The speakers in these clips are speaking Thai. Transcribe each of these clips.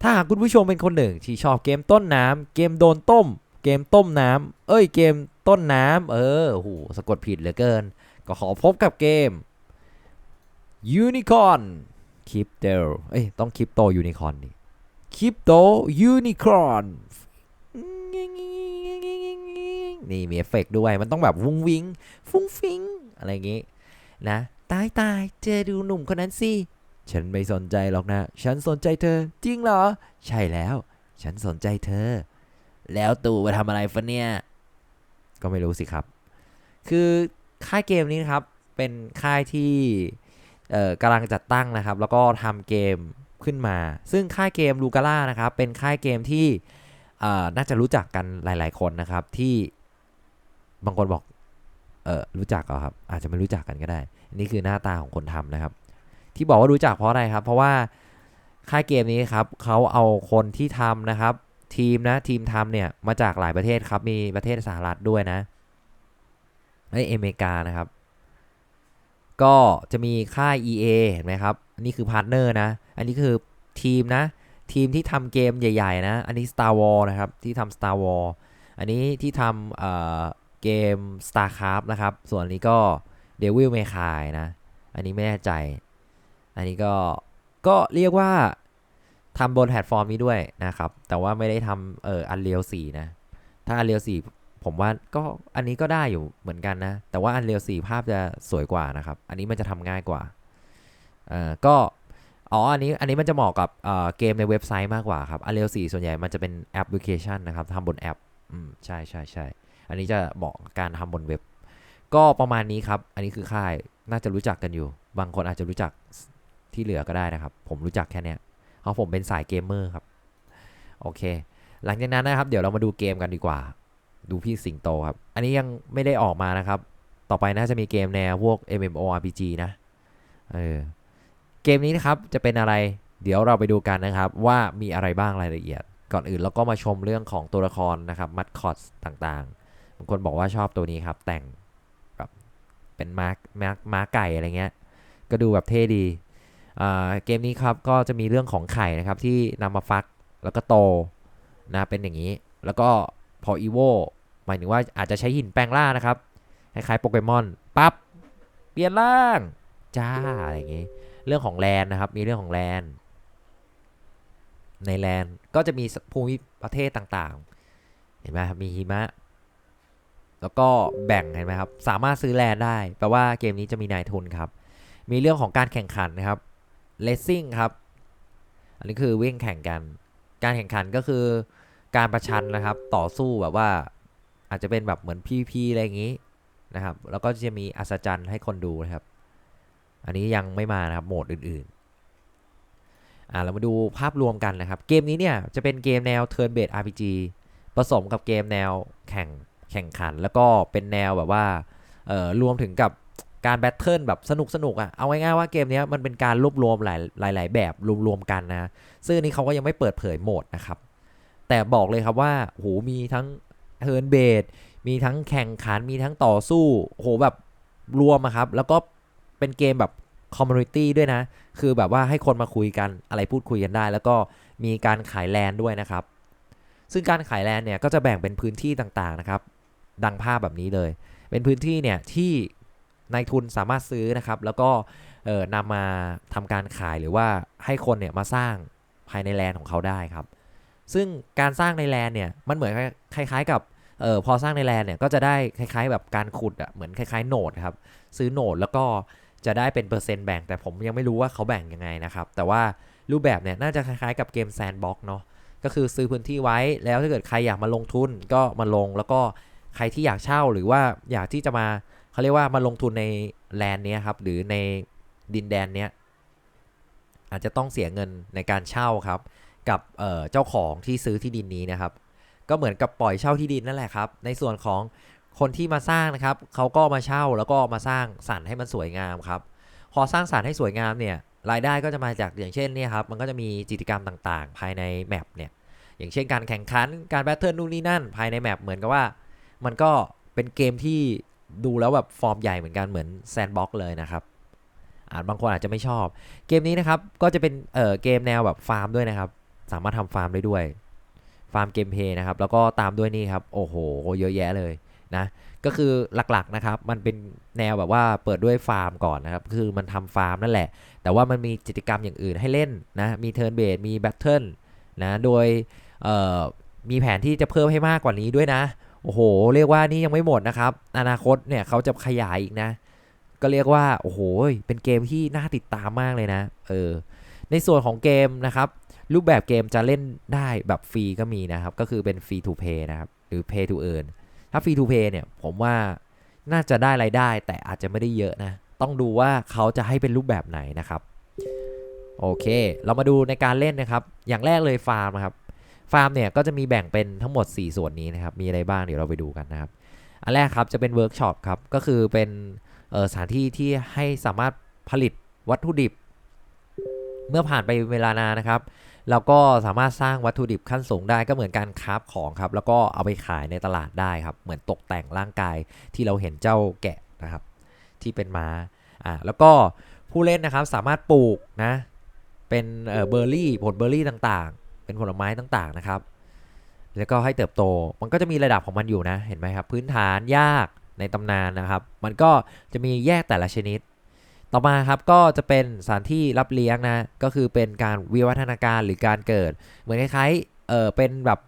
ถ้าหากคุณผู้ชมเป็นคนหนึ่งที่ชอบเกมต้นน้ำเกมโดนต้ม เกมต้มน้ำเอ้ยเกมต้นน้ำเออโหสะกดผิดเหลือเกิน ก็ขอพบกับเกม Unicorn คริปโตเอ้ยต้องคริปโตยูนิคอนนี่คริปโตยูนิคอนนี่มีเอฟเฟกต์ด้วยมันต้องแบบวุ้งวิง ฟุ้งฟิง อะไรอย่างงี้ นะ ตายตายเจอดูหนุ่มคนนั้นสิ ฉันไม่สนใจหรอกนะ ฉันสนใจเธอ จริงเหรอ ใช่แล้ว ฉันสนใจเธอ แล้วตู่มาทำอะไรฟะเนี่ย ก็ไม่รู้สิครับ คือค่ายเกมนี้นครับ เป็นค่ายที่เอ่อกำลังจัดตั้งนะครับ แล้วก็ทำเกมขึ้นมา ซึ่งค่ายเกมลูกาล่านะครับ เป็นค่ายเกมที่เอ่อน่าจะรู้จักกันหลาย ๆ คนนะครับ ที่บางคนบอกเออรู้จักเหรอครับ อาจจะไม่รู้จักกันก็ได้ นี่คือหน้าตาของคนทำนะครับ ที่บอกว่ารู้จักเพราะอะไรครับ เพราะว่าค่ายเกมนี้ครับเขาเอาคนที่ทำนะครับ ทีมนะทีมทำเนี่ยมาจากหลายประเทศครับ มีประเทศสหรัฐด้วยนะไอ้อเมริกานะครับ ก็จะมีค่าย EA เห็นไหมครับอันนี้คือพาร์ทเนอร์นะ อันนี้คือทีมนะ ทีมที่ทำเกมใหญ่ ๆ นะ อันนี้ Star Wars นะครับที่ทำ Star Wars อันนี้ที่ทำเอ่อเกม StarCraft นะครับ ส่วนนี้ก็ Devil May Cry นะ อันนี้ไม่แน่ใจ อันนี้ก็ก็เรียกว่าทำบนแพลตฟอร์มนี้ด้วยนะครับ แต่ว่าไม่ได้ทำเอ่อ Unreal 4นะ ถ้า Unreal 4ผมว่าก็อันนี้ก็ได้อยู่เหมือนกันนะ แต่ว่า Unreal 4ภาพจะสวยกว่านะครับ อันนี้มันจะทำง่ายกว่าเอ่อก็อ๋อ อันนี้ อันนี้มันจะเหมาะกับเกมในเว็บไซต์มากกว่าครับ Unreal 4ส่วนใหญ่มันจะเป็นแอปพลิเคชันนะครับทำบนแอป อืม ใช่ใช่ใช่ อันนี้จะเหมาะการทำบนเว็บ ก็ประมาณนี้ครับ อันนี้คือค่าย น่าจะรู้จักกันอยู่ บางคนอาจจะรู้จัก ที่เหลือก็ได้นะครับ ผมรู้จักแค่เนี้ยเพราะผมเป็นสายเกมเมอร์ครับ โอเค หลังจากนั้นนะครับ เดี๋ยวเรามาดูเกมกันดีกว่า ดูพี่สิงโตครับ อันนี้ยังไม่ได้ออกมานะครับ ต่อไปน่าจะมีเกมแนวพวก MMORPG นะเออเกมนี้นะครับจะเป็นอะไร เดี๋ยวเราไปดูกันนะครับว่ามีอะไรบ้างรายละเอียด ก่อนอื่นเราก็มาชมเรื่องของตัวละครนะครับมัดคอตต่างๆบางคนบอกว่าชอบตัวนี้ครับ แต่งแบบเป็นม้าม้าม้าไก่อะไรเงี้ย ก็ดูแบบเท่ดี เกมนี้ครับก็จะมีเรื่องของไข่นะครับที่นำมาฟักแล้วก็โตนะเป็นอย่างนี้ แล้วก็พออีโวหมายถึงว่าอาจจะใช้หินแปลงร่างนะครับคล้ายๆโปเกมอนปั๊บเปลี่ยนร่างจ้าอะไรอย่างงี้ เรื่องของแลนนะครับมีเรื่องของแลนในแลนก็จะมีภูมิประเทศต่างๆ เห็นไหมครับมีหิมะ แล้วก็แบ่งเห็นไหมครับ สามารถซื้อแลนได้ แปลว่าเกมนี้จะมีนายทุนครับ มีเรื่องของการแข่งขันนะครับ เลสซิ่งครับ อันนี้คือวิ่งแข่งกัน การแข่งขันก็คือการประชันนะครับ ต่อสู้แบบว่าอาจจะเป็นแบบเหมือน PVP อะไรอย่างนี้นะครับ แล้วก็จะมีอัศจรรย์ให้คนดูนะครับ อันนี้ยังไม่มานะครับโหมดอื่นๆ อ่าเรามาดูภาพรวมกันนะครับ เกมนี้เนี่ยจะเป็นเกมแนว Turn Based RPG ผสมกับเกมแนวแข่งแข่งขัน แล้วก็เป็นแนวแบบว่าเอ่อรวมถึงกับ การแบทเทิลแบบสนุกสนุกอะ่ะ เอาง่ายๆว่าเกมนี้มันเป็นการรวบรวมหลายหลายหลายแบบรวมๆกันนะ ซึ่งนี้เขาก็ยังไม่เปิดเผยโหมดนะครับ แต่บอกเลยครับว่าโหมีทั้งเทิร์นเบดมีทั้งแข่งขัน มีทั้งต่อสู้โหแบบรวมอะครับ แล้วก็เป็นเกมแบบคอมมูนิตี้ด้วยนะ คือแบบว่าให้คนมาคุยกันอะไรพูดคุยกันได้ แล้วก็มีการขายแลนด์ด้วยนะครับ ซึ่งการขายแลนด์เนี่ยก็จะแบ่งเป็นพื้นที่ต่างๆนะครับ ดังภาพแบบนี้เลย เป็นพื้นที่เนี่ยที่ นายทุนสามารถซื้อนะครับ แล้วก็นำมาทำการขายหรือว่าให้คนเนี่ยมาสร้างภายในแลนของเขาได้ครับ ซึ่งการสร้างในแลนเนี่ยมันเหมือนคล้าย ๆ กับเออพอสร้างในแลนเนี่ยก็จะได้คล้าย ๆ แบบการขุดอะเหมือนคล้ายๆโหนดครับซื้อโหนดแล้วก็จะได้เป็นเปอร์เซ็นต์แบ่งแต่ผมยังไม่รู้ว่าเขาแบ่งยังไงนะครับ แต่ว่ารูปแบบเนี่ยน่าจะคล้ายๆกับเกมแซนด์บ็อกเนาะก็คือซื้อพื้นที่ไว้แล้วถ้าเกิดใครอยากมาลงทุนก็มาลงแล้วก็ใครที่อยากเช่าหรือว่าอยากที่จะมา เขาเรียกว่ามาลงทุนในแลนด์เนี้ยครับ หรือในดินแดนเนี้ยอาจจะต้องเสียเงินในการเช่าครับ กับเเจ้าของที่ซื้อที่ดินนี้นะครับ ก็เหมือนกับปล่อยเช่าที่ดินนั่นแหละครับ ในส่วนของคนที่มาสร้างนะครับเขาก็มาเช่าแล้วก็มาสร้างสรรให้มันสวยงามครับ พอสร้างสรรค์ให้สวยงามเนี่ยรายได้ก็จะมาจากอย่างเช่นเนี่ยครับมันก็จะมีกิจกรรมต่างๆ ภายในแมปเนี่ยอย่างเช่นการแข่งขันการแบทเทิลนู่นนี่นั่น ภายในแมปเหมือนกับว่า มันก็เป็นเกมที่ ดูแล้วแบบฟอร์มใหญ่เหมือนกันเหมือนแซนด์บ็อกเลยนะครับอาจบางคนอาจจะไม่ชอบ เกมนี้นะครับก็จะเป็นเอ่อเกมแนวแบบฟาร์มด้วยนะครับ สามารถทำฟาร์มได้ด้วย ฟาร์มเกมเพย์นะครับ แล้วก็ตามด้วยนี่ครับ โอ้โห เยอะแยะเลยนะ ก็คือหลักๆนะครับ มันเป็นแนวแบบว่าเปิดด้วยฟาร์มก่อนนะครับ คือมันทำฟาร์มนั่นแหละ แต่ว่ามันมีกิจกรรมอย่างอื่นให้เล่นนะ มีเทิร์นเบสมีแบทเทิลนะ โดยเอ่อมีแผนที่จะเพิ่มให้มากกว่านี้ด้วยนะ โอ้โห เรียกว่านี่ยังไม่หมดนะครับ อนาคตเนี่ยเขาจะขยายอีกนะ ก็เรียกว่าโอ้โห เป็นเกมที่น่าติดตามมากเลยนะ เออ ในส่วนของเกมนะครับ รูปแบบเกมจะเล่นได้แบบฟรีก็มีนะครับ ก็คือเป็นฟรีทูเพย์นะครับ หรือ pay to earn ถ้าฟรีทูเพย์เนี่ย ผมว่าน่าจะได้รายได้ แต่อาจจะไม่ได้เยอะนะ ต้องดูว่าเขาจะให้เป็นรูปแบบไหนนะครับ โอเค เรามาดูในการเล่นนะครับ อย่างแรกเลยฟาร์มครับ ฟาร์มเนี่ยก็จะมีแบ่งเป็นทั้งหมด 4 ส่วนนี้นะครับ มีอะไรบ้างเดี๋ยวเราไปดูกันนะครับ อันแรกครับจะเป็นเวิร์กช็อปครับ ก็คือเป็นสถานที่ที่ให้สามารถผลิตวัตถุดิบ เมื่อผ่านไปเวลานานนะครับเราก็สามารถสร้างวัตถุดิบขั้นสูงได้ก็เหมือนการคราฟของครับ แล้วก็เอาไปขายในตลาดได้ครับ เหมือนตกแต่งร่างกายที่เราเห็นเจ้าแกะนะครับ ที่เป็นม้าอ่าแล้วก็ผู้เล่นนะครับสามารถปลูกนะเป็นเอ่อเบอร์รี่ผลเบอร์รี่ต่าง เป็นผลไม้ต่างๆนะครับ แล้วก็ให้เติบโต มันก็จะมีระดับของมันอยู่นะ เห็นไหมครับ พื้นฐานยากในตำนานนะครับ มันก็จะมีแยกแต่ละชนิด ต่อมาครับก็จะเป็นสถานที่รับเลี้ยงนะ ก็คือเป็นการวิวัฒนาการหรือการเกิด เหมือนคล้ายๆ เออเป็นแบบ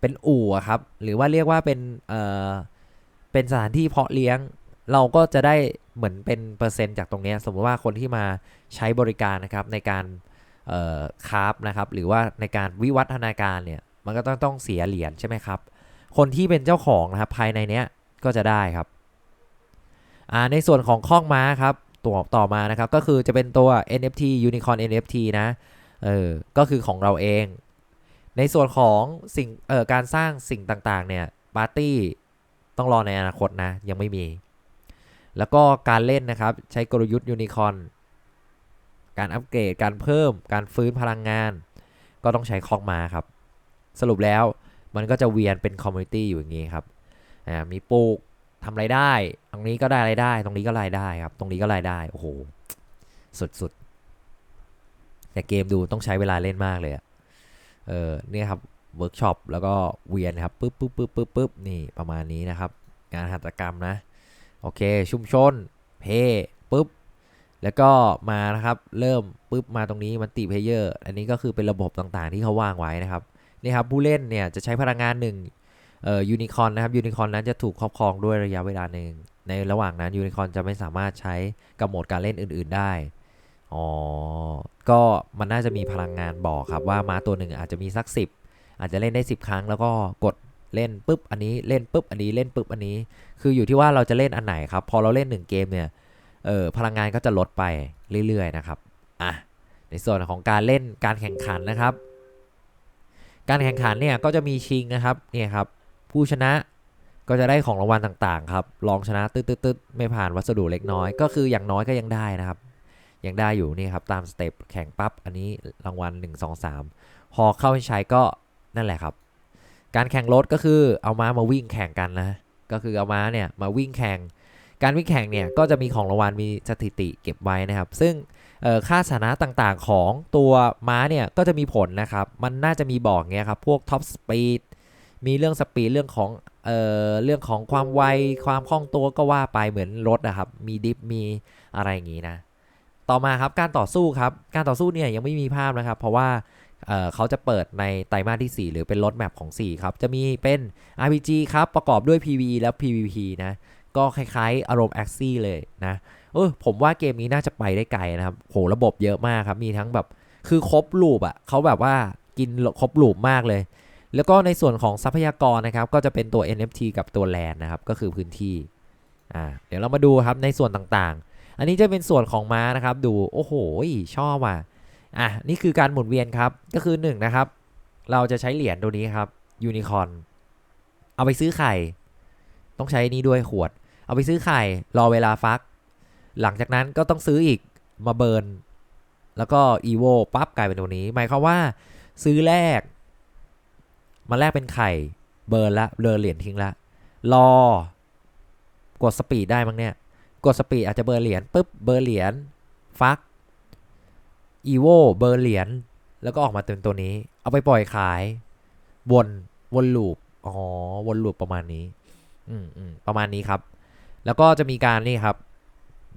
เป็นอู่ครับ หรือว่าเรียกว่าเป็นเออเป็นสถานที่เพาะเลี้ยง เราก็จะได้เหมือนเป็นเปอร์เซ็นต์จากตรงนี้ สมมติว่าคนที่มาใช้บริการนะครับในการเอ่อคราฟนะครับหรือว่าในการวิวัฒนาการเนี่ยมันก็ต้องต้องเสียเหรียญใช่ไหมครับ คนที่เป็นเจ้าของนะครับภายในเนี้ยก็จะได้ครับอ่าในส่วนของข้องม้าครับตัวต่อมานะครับก็คือจะเป็นตัว NFT Unicorn NFT นะเออก็คือของเราเอง ในส่วนของสิ่งเอ่อการสร้างสิ่งต่างๆเนี่ยปาร์ตี้ต้องรอในอนาคตนะ ยังไม่มี แล้วก็การเล่นนะครับ ใช้กลยุทธ์ยูนิคอน การอัปเกรด การเพิ่ม การฟื้นพลังงาน ก็ต้องใช้คอกมาครับ สรุปแล้วมันก็จะเวียนเป็นคอมมูนิตี้อยู่อย่างนี้ครับ อ่า มีปลูกทำไรายได้ ตรงนี้ก็ได้รายได้ ตรงนี้ก็รายได้ครับ ตรงนี้ก็รายได้ โอ้โห สุดๆ แต่เกมดูต้องใช้เวลาเล่นมากเลยอะเออเนี่ยครับ เวิร์กช็อปแล้วก็เวียนครับ ปึ๊บปึ๊บปึ๊บปึ๊บปึ๊บนี่ประมาณนี้นะครับ งานหัตถกรรมนะ โอเค ชุมชน เพย์ปึ๊บ แล้วก็มานะครับเริ่มปึ๊บมาตรงนี้มันติเพเยอร์อันนี้ก็คือเป็นระบบต่างๆ ที่เขาวางไว้นะครับนี่ครับผู้เล่นเนี่ยจะใช้พลังงานหนึ่งเอ่อยูนิคอนนะครับยูนิคอนนั้นจะถูกครอบครองด้วยระยะเวลาหนึ่งในระหว่างนั้นยูนิคอนจะไม่สามารถใช้กับโหมดการเล่นอื่น ๆได้อ๋อก็มันน่าจะมีพลังงานบอกครับว่าม้าตัวหนึ่งอาจจะมีสัก 10 อาจจะเล่นได้ 10 ครั้งแล้วก็กดเล่นปุ๊บอันนี้เล่นปุ๊บอันนี้เล่นปุ๊บอันนี้ คืออยู่ที่ว่าเราจะเล่นอันไหนครับพอเราเล่น 1 เกมเนี่ย เออพลังงานก็จะลดไปเรื่อยๆนะครับอะในส่วนของการเล่นการแข่งขันนะครับ การแข่งขันเนี่ยก็จะมีชิงนะครับเนี่ยครับผู้ชนะก็จะได้ของรางวัลต่างๆครับรองชนะตึ๊ดๆๆไม่ผ่านวัสดุเล็กน้อย ก็คืออย่างน้อยก็ยังได้นะครับ ยังได้อยู่นี่ครับตามสเต็ปแข่งปั๊บอันนี้รางวัล 1 2 3 พอเข้าใช้ก็นั่นแหละครับ การแข่งรถก็คือเอาม้ามาวิ่งแข่งกันนะ ก็คือเอาม้าเนี่ยมาวิ่งแข่ง การวิ่งแข่งเนี่ยก็จะมีของรางวัลมีสถิติเก็บไว้นะครับ ซึ่งค่าสถานะต่างๆของตัวม้าเนี่ยก็จะมีผลนะครับ มันน่าจะมีบอกเงี้ยครับ พวกท็อปสปีดมีเรื่องสปีดเรื่องของเอ่อเรื่องของความไวความคล่องตัวก็ว่าไปเหมือนรถนะครับ มีดิฟมีอะไรอย่างงี้นะ ต่อมาครับการต่อสู้ครับ การต่อสู้เนี่ยยังไม่มีภาพนะครับ เพราะว่าเเขาจะเปิดในไตรมาสที่ 4 หรือเป็นรถแมพของ 4 ครับ จะมีเป็น RPG ครับ ประกอบด้วย PVE และ PVP นะ ก็คล้ายๆ อารมณ์ a x ซี่เลยนะเออผมว่าเกมนี้น่าจะไปได้ไกลนะครับโหระบบเยอะมากครับมีทั้งแบบคือครบลูปอะ่ะเขาแบบว่ากินครบลูปมากเลย แล้วก็ในส่วนของทรัพยากรนะครับ ก็จะเป็นตัว NFT กับตัว Land นะครับ ก็คือพื้นที่อ่าเดี๋ยวเรามาดูครับในส่วนต่างๆ อันนี้จะเป็นส่วนของม้านะครับ ดูโอ้โหชอบอะอะนี่คือการหมุนเวียนครับก็คือ1นงนะครับ เราจะใช้เหรียญตัวนี้ครับยูนิคอนเอาไปซื้อไข่ ต้องใช้นี้ด้วยขวด เอาไปซื้อไข่รอเวลาฟัก หลังจากนั้นก็ต้องซื้ออีกมาเบิร์น แล้วก็อีโวปั๊บกลายเป็นตัวนี้ หมายความว่าซื้อแรก มาแลกเป็นไข่ เบิร์นละเบิร์นเหรียญทิ้งละ รอกดสปีดได้มั้งเนี่ย กดสปีดอาจจะเบอร์นเหรียญปุ๊บเบอร์นเหรียญฟักอีโวเบอร์เหรียญแล้วก็ออกมาเป็นตัวนี้ เอาไปปล่อยขาย วน วนลูป อ๋อ วนลูปประมาณนี้ อืมอืมประมาณนี้ครับ แล้วก็จะมีการนี่ครับ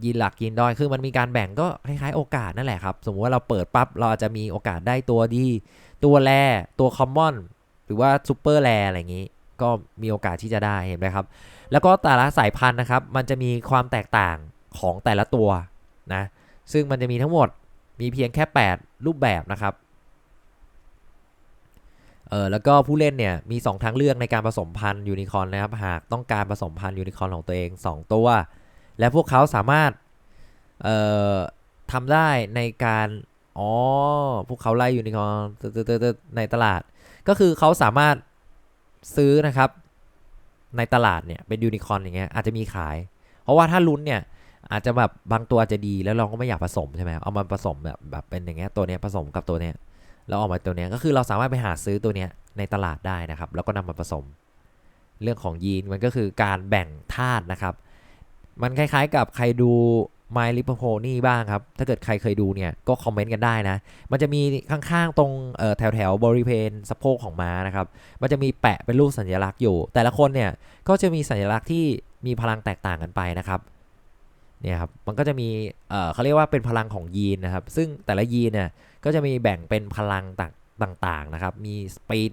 ยีนหลักยีนด้อยคือมันมีการแบ่งก็คล้ายๆโอกาสนั่นแหละครับ สมมติว่าเราเปิดปั๊บเราอาจจะมีโอกาสได้ตัวดี ตัวแรตัวคอมมอนหรือว่าซูเปอร์แรอะไรอย่างนี้ ก็มีโอกาสที่จะได้เห็นไหมครับ แล้วก็แต่ละสายพันธุ์นะครับ มันจะมีความแตกต่างของแต่ละตัวนะซึ่งมันจะมีทั้งหมดมีเพียงแค่ 8 รูปแบบนะครับ เออแล้วก็ผู้เล่นเนี่ยมี 2 ทางเลือกในการผสมพันธุ์ยูนิคอร์นนะครับหากต้องการผสมพันธุ์ยูนิคอร์นของตัวเอง 2 ตัว และพวกเขาสามารถเอ่อทำได้ในการอ๋อพวกเขาไล่ยูนิคอร์นในตลาด ก็คือเขาสามารถซื้อนะครับในตลาดเนี่ยเป็นยูนิคอร์นอย่างเงี้ยอาจจะมีขาย เพราะว่าถ้าลุ้นเนี่ยอาจจะแบบบางตัวอาจจะดีแล้วเราก็ไม่อยากผสมใช่ไหมเอามาผสมแบบแบบเป็นอย่างเงี้ยตัวเนี้ยผสมกับตัวเนี้ย แล้วออกมาตัวเนี้ยก็คือเราสามารถไปหาซื้อตัวเนี้ยในตลาดได้นะครับ แล้วก็นำมาผสม เรื่องของยีนมันก็คือการแบ่งธาตุนะครับ มันคล้ายๆกับใครดู My l i p o n y บ้างครับ ถ้าเกิดใครเคยดูเนี่ยก็คอมเมนต์กันได้นะ มันจะมีข้างๆตรงเอ่อแถวๆบริเวณสะโพกของม้านะครับ มันจะมีแปะเป็นรูปสัญลักษณ์อยู่ แต่ละคนเนี่ยก็จะมีสัญลักษณ์ที่มีพลังแตกต่างกันไปนะครับเนี่ยครับมันก็จะมีเอ่อเขาเรียกว่าเป็นพลังของยีนนะครับ ซึ่งแต่ละยีนเนี่ย ก็จะมีแบ่งเป็นพลังต่างๆนะครับ มี speed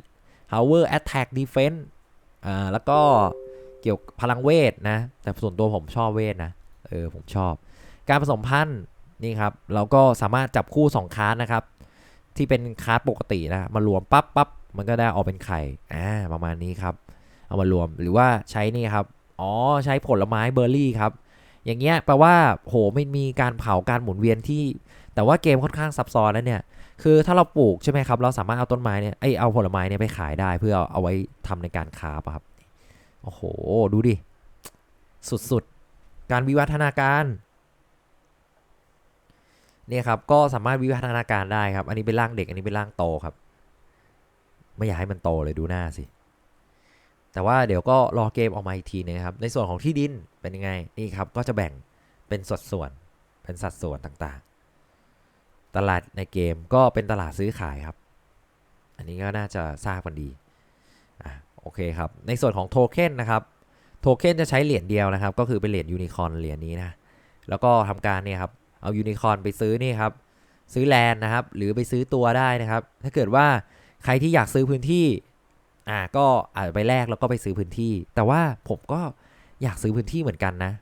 power attack defense อ่าแล้วก็เกี่ยวพลังเวทนะ แต่ส่วนตัวผมชอบเวทนะ เออผมชอบ การผสมพันธุ์นี่ครับเราก็สามารถจับคู่ 2 คาร์ดนะครับ ที่เป็นคาร์ดปกตินะมารวมปั๊บปั๊บมันก็ได้ออกเป็นไข่อ่าประมาณนี้ครับ เอามารวมหรือว่าใช้นี่ครับ อ๋อใช้ผลไม้เบอร์รี่ครับ อย่างเงี้ยแปลว่าโหไม่มีการเผาการหมุนเวียนที่ แต่ว่าเกมค่อนข้างซับซ้อนแล้วเนี่ย คือถ้าเราปลูกใช่ไหมครับ เราสามารถเอาต้นไม้เนี่ยไอเอาผลไม้เนี่ยไปขายได้เพื่อเอาไว้ทำในการค้าปะครับ โอ้โห ดูดิ สุดๆ การวิวัฒนาการเนี่ยครับ ก็สามารถวิวัฒนาการได้ครับ อันนี้เป็นร่างเด็ก อันนี้เป็นร่างโตครับ ไม่อยากให้มันโตเลยดูหน้าสิ แต่ว่าเดี๋ยวก็รอเกมออกมาอีกทีนึงครับ ในส่วนของที่ดินเป็นยังไง นี่ครับ ก็จะแบ่งเป็นสัดส่วน เป็นสัดส่วนต่างๆ ตลาดในเกมก็เป็นตลาดซื้อขายครับ อันนี้ก็น่าจะทราบกันดีอะโอเคครับ ในส่วนของโทเค็นนะครับ โทเค็นจะใช้เหรียญเดียวนะครับ ก็คือเป็นเหรียญยูนิคอนเหรียญนี้นะ แล้วก็ทำการเนี่ยครับ เอายูนิคอนไปซื้อนี่ครับ ซื้อแลนด์นะครับ หรือไปซื้อตัวได้นะครับ ถ้าเกิดว่าใครที่อยากซื้อพื้นที่ อ่า ก็อาจจะไปแลกแล้วก็ไปซื้อพื้นที่ แต่ว่าผมก็อยากซื้อพื้นที่เหมือนกันนะ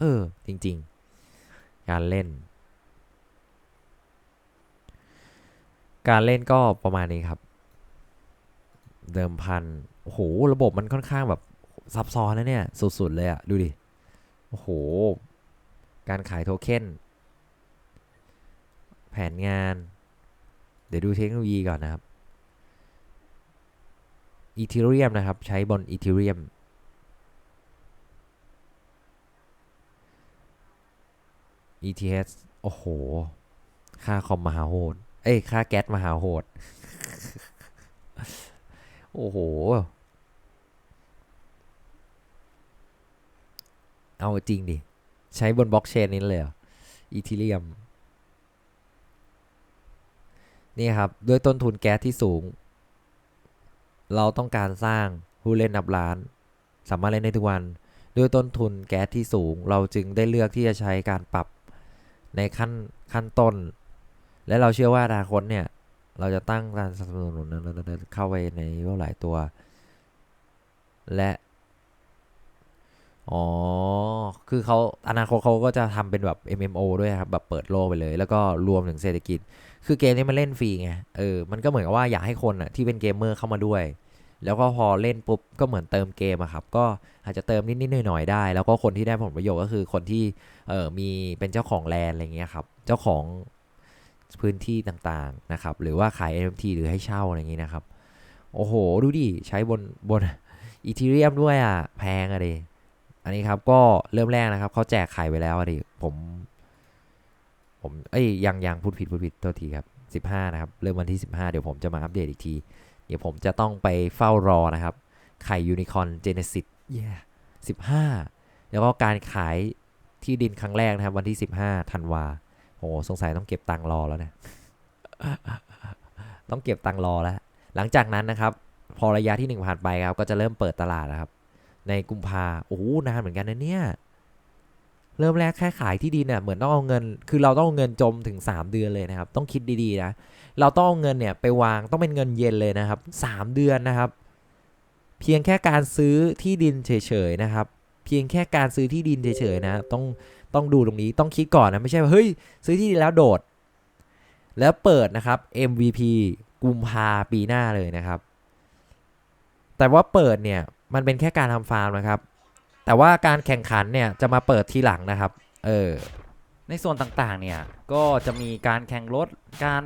เออ จริง ๆ การเล่น การเล่นก็ประมาณนี้ครับ เดิมพันโอ้โห ระบบมันค่อนข้างแบบซับซ้อนนะเนี่ย สุดๆเลยอะดูดิ โอ้โห การขายโทเค็นแผนงาน เดี๋ยวดูเทคโนโลยีก่อนนะครับอีเทเรียมนะครับ ใช้บนอีเทเรียม ETH โอ้โห ค่าคอมมหาโหด เอ้ยค่าแก๊สมหาโหด โอ้โห เอาจริงดิ ใช้บนบล็อกเชนนี้เลยเหรออีเทเรียม นี่ครับ ด้วยต้นทุนแก๊สที่สูง เราต้องการสร้างผู้เล่นนับล้าน สามารถเล่นได้ทุกวัน ด้วยต้นทุนแก๊สที่สูง เราจึงได้เลือกที่จะใช้การปรับในขั้นขั้นต้น และเราเชื่อว่าอนาคตเนี่ย เราจะตั้งการสนับสนุนเข้าไปในหลายตัว และ อ๋อ คือเขาอนาคตเขาก็จะทำเป็นแบบ MMO ด้วยครับ แบบเปิดโลกไปเลย แล้วก็รวมถึงเศรษฐกิจ คือเกมนี้มันเล่นฟรีไง เออ มันก็เหมือนกับว่าอยากให้คนอะที่เป็นเกมเมอร์เข้ามาด้วย แล้วก็พอเล่นปุ๊บก็เหมือนเติมเกมอะครับ ก็อาจจะเติมนิดๆหน่อยๆได้ แล้วก็คนที่ได้ผลประโยชน์ก็คือคนที่ เออมีเป็นเจ้าของแลนด์อะไรเงี้ยครับ เจ้าของ พื้นที่ต่างๆนะครับ หรือว่าขาย NFT หรือให้เช่าอะไรอย่างงี้นะครับ โอ้โห ดูดิ ใช้บนบนอีทีเรียมด้วยอะ แพงอะดิอันนี้ครับก็เริ่มแรกนะครับเขาแจกไข่ไปแล้วอะดิผม ผมเอ้ยยังยังพูดผิดพูดผิดตัวทีครับ 15 นะครับ เริ่มวันที่ 15 เดี๋ยวผมจะมาอัปเดตอีกที เดี๋ยวผมจะต้องไปเฝ้ารอนะครับ ไข่ยูนิคอนเจเนซิสเย้15แล้วก็การขายที่ดินครั้งแรกนะครับ วันที่ 15ธันวา โหสงสัยต้องเก็บตังค์รอแล้วเนะต้องเก็บตังค์รอแล้ว หลังจากนั้นนะครับ พอระยะที่หนึ่งผ่านไปครับ ก็จะเริ่มเปิดตลาดนะครับ ในกุมภาโอ้โหนานเหมือนกันนะเนี่ย เริ่มแรกแค่ขายที่ดินเนี่ยเหมือนต้องเอาเงิน คือเราต้องเอาเงินจมถึง 3 เดือนเลยนะครับ ต้องคิดดีๆนะ เราต้องเอาเงินเนี่ยไปวางต้องเป็นเงินเย็นเลยนะครับ 3 เดือนนะครับ เพียงแค่การซื้อที่ดินเฉยๆนะครับ เพียงแค่การซื้อที่ดินเฉยๆนะ ต้อง ต้องดูตรงนี้ต้องคิดก่อนนะ ไม่ใช่ว่าเฮ้ย ซื้อที่ดินแล้วโดด แล้วเปิดนะครับ MVP กุมภาปีหน้าเลยนะครับ แต่ว่าเปิดเนี่ยมันเป็นแค่การทำฟาร์มนะครับ แต่ว่าการแข่งขันเนี่ยจะมาเปิดทีหลังนะครับ เออ ในส่วนต่างๆเนี่ยก็จะมีการแข่งรถ การ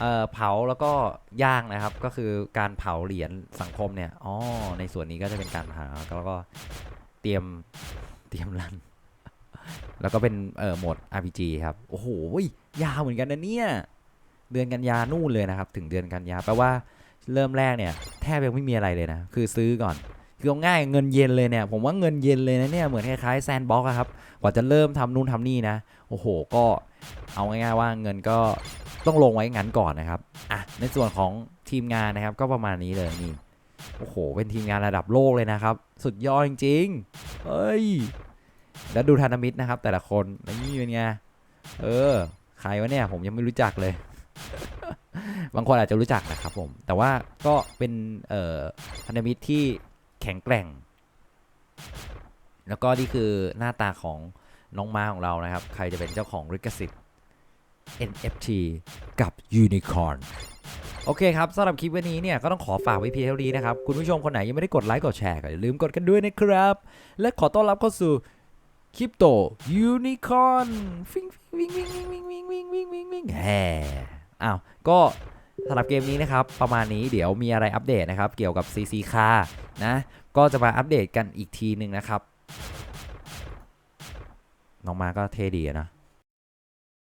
เอ่อเผาแล้วก็ย่างนะครับ ก็คือการเผาเหรียญสังคมเนี่ย อ๋อ ในส่วนนี้ก็จะเป็นการเผาแล้วก็เตรียมเตรียมรัน แล้วก็เป็นเอ่อโหมด RPG ครับ โอ้โหยาวเหมือนกันนะเนี่ยเดือนกันยานู่นเลยนะครับ ถึงเดือนกันยาแปลว่าเริ่มแรกเนี่ยแทบยังไม่มีอะไรเลยนะ คือซื้อก่อน คือง่ายเงินเย็นเลยเนี่ย ผมว่าเงินเย็นเลยนะเนี่ย เหมือนคล้ายๆแซนบ็อกครับ กว่าจะเริ่มทำนู่นทำนี่นะ โอ้โห ก็เอาง่ายๆว่าเงินก็ต้องลงไว้งั้นก่อนนะครับ อะ ในส่วนของทีมงานนะครับ ก็ประมาณนี้เลยนี่ โอ้โห เป็นทีมงานระดับโลกเลยนะครับ สุดยอดจริงๆ เฮ้ย แล้วดูธนามิตรนะครับ แต่ละคนนี่เป็นไงเออใครวะเนี่ยผมยังไม่รู้จักเลย บางคนอาจจะรู้จักนะครับผม แต่ว่าก็เป็นเอ่อพันธมิตรที่แข็งแกร่ง แล้วก็นี่คือหน้าตาของน้องม้าของเรานะครับ ใครจะเป็นเจ้าของลิขสิทธิ์ NFT กับ Unicorn โอเคครับสำหรับคลิปวันนี้เนี่ยก็ต้องขอฝากไว้เพียงเท่านี้นะครับ คุณผู้ชมคนไหนยังไม่ได้กดไลค์กดแชร์ก็อย่าลืมกดกันด้วยนะครับ และขอต้อนรับเข้าสู่ คริปโตยูนิคอนฟิงฟิงวิ่งวิ่งวิ่งวิ่งวิ่งวิ่งวิ่งวิ่งแฮอ้าวก็สำหรับเกมนี้นะครับ ประมาณนี้เดี๋ยวมีอะไรอัปเดตนะครับ เกี่ยวกับ CC คานะ ก็จะมาอัปเดตกันอีกทีหนึ่งนะครับ น้องมาก็เท่ดีนะ